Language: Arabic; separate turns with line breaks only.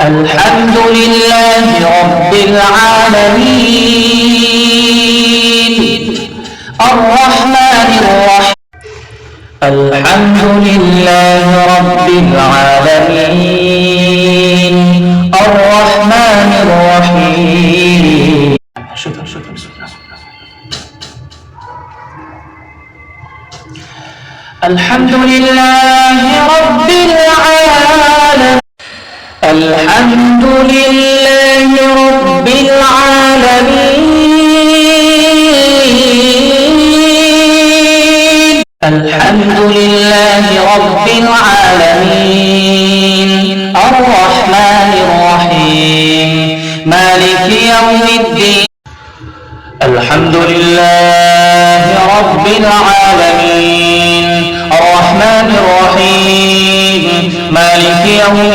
الحمد لله رب العالمين. الرحمن الرحيم. الحمد لله رب العالمين. الرحمن الرحيم. شكرا شكرا بسم الله الحمد لله رب الحمد لله رب العالمين. الحمد لله رب العالمين. الرحمن الرحيم. مالك يوم الدين. الحمد لله رب العالمين. الرحمن الرحيم. مالك يوم الدين.